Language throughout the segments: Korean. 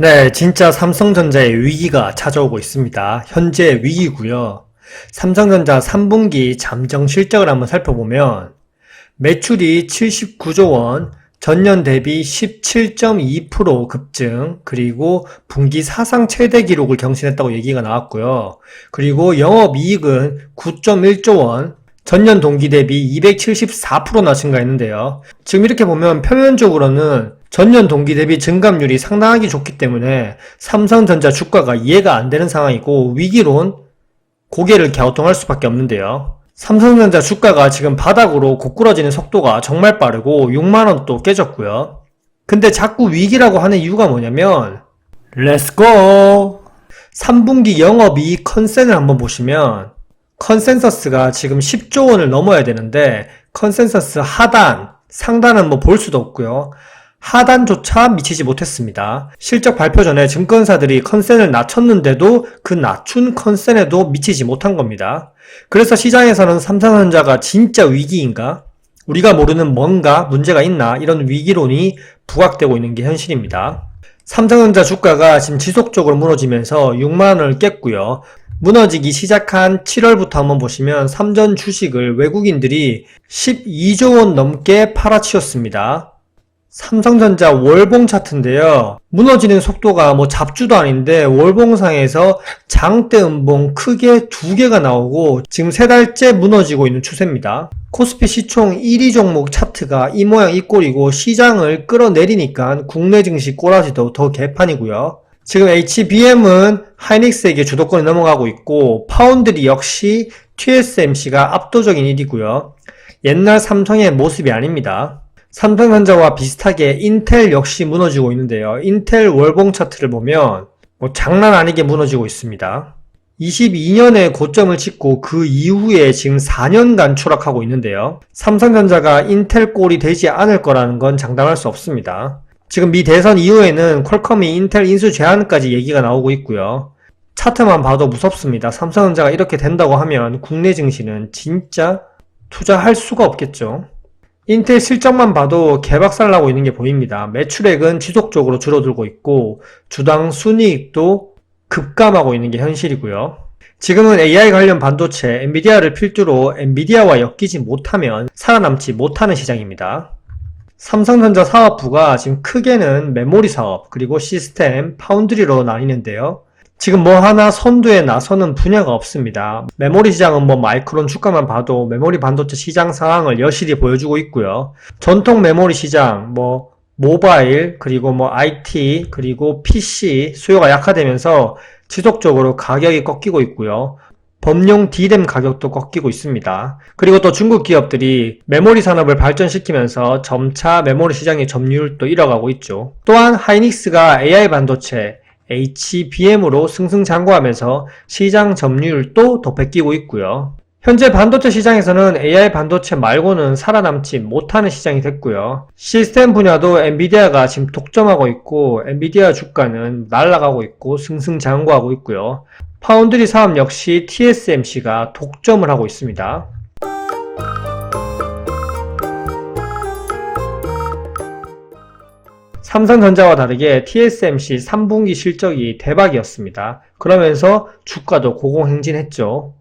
네, 진짜 삼성전자의 위기가 찾아오고 있습니다. 현재 위기고요. 삼성전자 3분기 잠정 실적을 한번 살펴보면 매출이 79조 원, 전년 대비 17.2% 급증, 그리고 분기 사상 최대 기록을 경신했다고 얘기가 나왔고요. 그리고 영업이익은 9.1조 원, 전년 동기 대비 274%나 증가했는데요. 지금 이렇게 보면 표면적으로는 전년 동기 대비 증감률이 상당하게 좋기 때문에 삼성전자 주가가 이해가 안 되는 상황이고 위기론 고개를 갸우뚱할 수밖에 없는데요. 삼성전자 주가가 지금 바닥으로 고꾸라지는 속도가 정말 빠르고 6만원도 깨졌고요. 근데 자꾸 위기라고 하는 이유가 뭐냐면 렛츠고! 3분기 영업이익 컨센을 한번 보시면 컨센서스가 지금 10조 원을 넘어야 되는데 컨센서스 하단, 상단은 뭐 볼 수도 없고요. 하단조차 미치지 못했습니다. 실적 발표 전에 증권사들이 컨센을 낮췄는데도 그 낮춘 컨센에도 미치지 못한 겁니다. 그래서 시장에서는 삼성전자가 진짜 위기인가? 우리가 모르는 뭔가 문제가 있나? 이런 위기론이 부각되고 있는 게 현실입니다. 삼성전자 주가가 지금 지속적으로 무너지면서 6만원을 깼고요. 무너지기 시작한 7월부터 한번 보시면 삼전 주식을 외국인들이 12조 원 넘게 팔아치웠습니다. 삼성전자 월봉 차트인데요. 무너지는 속도가 뭐 잡주도 아닌데 월봉상에서 장대 음봉 크게 두 개가 나오고 지금 세 달째 무너지고 있는 추세입니다. 코스피 시총 1위 종목 차트가 이 모양 이 꼴이고 시장을 끌어내리니까 국내 증시 꼬라지도 더 개판이고요. 지금 HBM은 하이닉스에게 주도권이 넘어가고 있고 파운드리 역시 TSMC가 압도적인 1위고요. 옛날 삼성의 모습이 아닙니다. 삼성 전자와 비슷하게 인텔 역시 무너지고 있는데요. 인텔 월봉 차트를 보면 뭐 장난 아니게 무너지고 있습니다. 22년에 고점을 찍고 그 이후에 지금 4년간 추락하고 있는데요. 삼성전자가 인텔 꼴이 되지 않을 거라는 건 장담할 수 없습니다. 지금 미 대선 이후에는 퀄컴이 인텔 인수 제한까지 얘기가 나오고 있고요. 차트만 봐도 무섭습니다. 삼성전자가 이렇게 된다고 하면 국내 증시는 진짜 투자할 수가 없겠죠. 인텔 실적만 봐도 개박살 나고 있는 게 보입니다. 매출액은 지속적으로 줄어들고 있고 주당 순이익도 급감하고 있는 게 현실이고요. 지금은 AI 관련 반도체 엔비디아를 필두로 엔비디아와 엮이지 못하면 살아남지 못하는 시장입니다. 삼성전자 사업부가 지금 크게는 메모리 사업, 그리고 시스템, 파운드리로 나뉘는데요. 지금 뭐 하나 선두에 나서는 분야가 없습니다. 메모리 시장은 뭐 마이크론 주가만 봐도 메모리 반도체 시장 상황을 여실히 보여주고 있고요. 전통 메모리 시장, 뭐 모바일, 그리고 뭐 IT, 그리고 PC 수요가 약화되면서 지속적으로 가격이 꺾이고 있고요. 범용 D램 가격도 꺾이고 있습니다. 그리고 또 중국 기업들이 메모리 산업을 발전시키면서 점차 메모리 시장의 점유율도 잃어가고 있죠. 또한 하이닉스가 AI 반도체, HBM으로 승승장구하면서 시장 점유율도 더 뺏기고 있고요. 현재 반도체 시장에서는 AI 반도체 말고는 살아남지 못하는 시장이 됐고요. 시스템 분야도 엔비디아가 지금 독점하고 있고 엔비디아 주가는 날아가고 있고 승승장구하고 있고요. 파운드리 사업 역시 TSMC가 독점을 하고 있습니다. 삼성전자와 다르게 TSMC 3분기 실적이 대박이었습니다. 그러면서 주가도 고공행진했죠.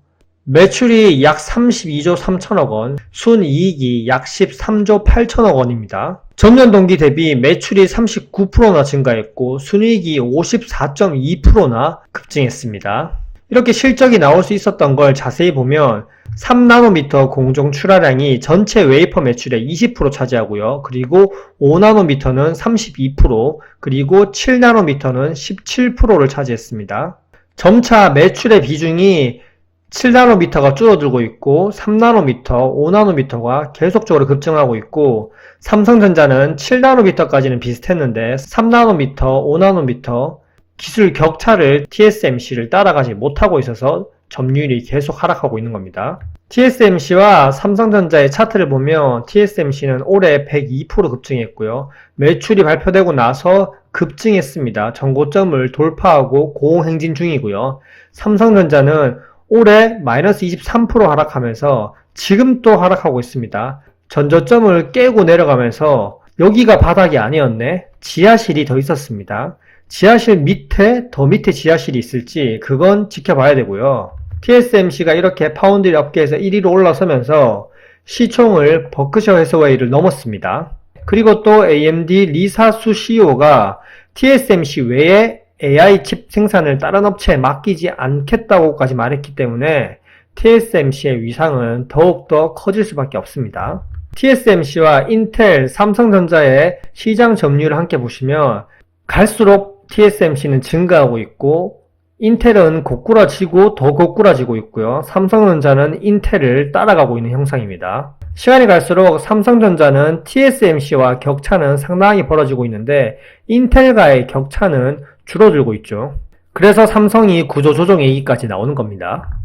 매출이 약 32조 3천억 원, 순이익이 약 13조 8천억 원입니다. 전년 동기 대비 매출이 39%나 증가했고 순이익이 54.2%나 급증했습니다. 이렇게 실적이 나올 수 있었던 걸 자세히 보면 3나노미터 공정 출하량이 전체 웨이퍼 매출의 20% 차지하고요. 그리고 5나노미터는 32%, 그리고 7나노미터는 17%를 차지했습니다. 점차 매출의 비중이 7나노미터가 줄어들고 있고 3나노미터, 5나노미터가 계속적으로 급증하고 있고 삼성전자는 7나노미터까지는 비슷했는데 3나노미터, 5나노미터 기술 격차를 TSMC를 따라가지 못하고 있어서 점유율이 계속 하락하고 있는 겁니다. TSMC와 삼성전자의 차트를 보면 TSMC는 올해 102% 급증했고요. 매출이 발표되고 나서 급증했습니다. 전고점을 돌파하고 고행진 중이고요. 삼성전자는 올해 마이너스 23% 하락하면서 지금 또 하락하고 있습니다. 전저점을 깨고 내려가면서 여기가 바닥이 아니었네. 지하실이 더 있었습니다. 지하실 밑에 더 밑에 지하실이 있을지 그건 지켜봐야 되고요. TSMC가 이렇게 파운드리 업계에서 1위로 올라서면서 시총을 버크셔 해서웨이를 넘었습니다. 그리고 또 AMD 리사수 CEO가 TSMC 외에 AI 칩 생산을 다른 업체에 맡기지 않겠다고까지 말했기 때문에 TSMC의 위상은 더욱더 커질 수밖에 없습니다. TSMC와 인텔, 삼성전자의 시장 점유율을 함께 보시면 갈수록 TSMC는 증가하고 있고 인텔은 고꾸라지고 더 고꾸라지고 있고요. 삼성전자는 인텔을 따라가고 있는 형상입니다. 시간이 갈수록 삼성전자는 TSMC와 격차는 상당히 벌어지고 있는데 인텔과의 격차는 줄어들고 있죠. 그래서 삼성이 구조조정 얘기까지 나오는 겁니다.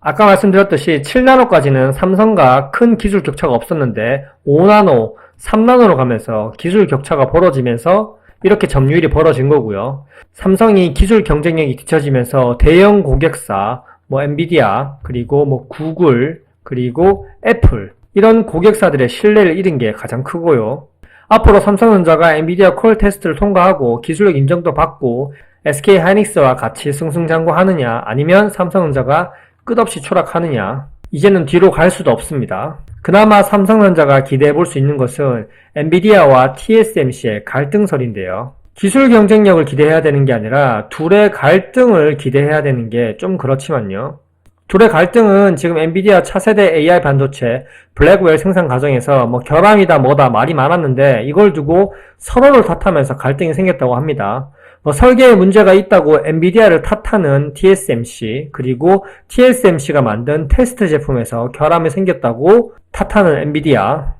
아까 말씀드렸듯이 7나노까지는 삼성과 큰 기술 격차가 없었는데 5나노, 3나노로 가면서 기술 격차가 벌어지면서 이렇게 점유율이 벌어진 거고요. 삼성이 기술 경쟁력이 뒤처지면서 대형 고객사, 뭐 엔비디아, 그리고 뭐 구글, 그리고 애플 이런 고객사들의 신뢰를 잃은 게 가장 크고요. 앞으로 삼성전자가 엔비디아 콜 테스트를 통과하고 기술력 인정도 받고 SK 하이닉스와 같이 승승장구하느냐 아니면 삼성전자가 끝없이 추락하느냐 이제는 뒤로 갈 수도 없습니다. 그나마 삼성전자가 기대해 볼 수 있는 것은 엔비디아와 TSMC의 갈등설인데요. 기술 경쟁력을 기대해야 되는 게 아니라 둘의 갈등을 기대해야 되는 게 좀 그렇지만요. 둘의 갈등은 지금 엔비디아 차세대 AI 반도체 블랙웰 생산 과정에서 뭐 결함이다 뭐다 말이 많았는데 이걸 두고 서로를 탓하면서 갈등이 생겼다고 합니다. 뭐 설계에 문제가 있다고 엔비디아를 탓하는 TSMC 그리고 TSMC가 만든 테스트 제품에서 결함이 생겼다고 탓하는 엔비디아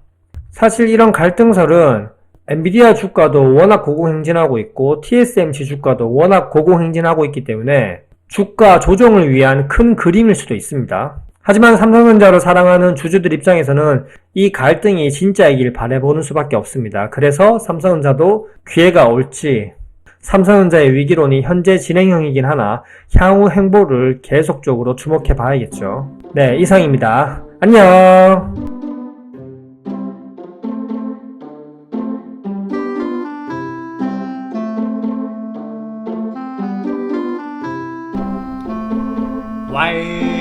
사실 이런 갈등설은 엔비디아 주가도 워낙 고공행진하고 있고 TSMC 주가도 워낙 고공행진하고 있기 때문에 주가 조정을 위한 큰 그림일 수도 있습니다. 하지만 삼성전자를 사랑하는 주주들 입장에서는 이 갈등이 진짜이길 바라보는 수밖에 없습니다. 그래서 삼성전자도 기회가 올지 삼성전자의 위기론이 현재 진행형이긴 하나 향후 행보를 계속적으로 주목해 봐야겠죠. 네, 이상입니다. 안녕! 와이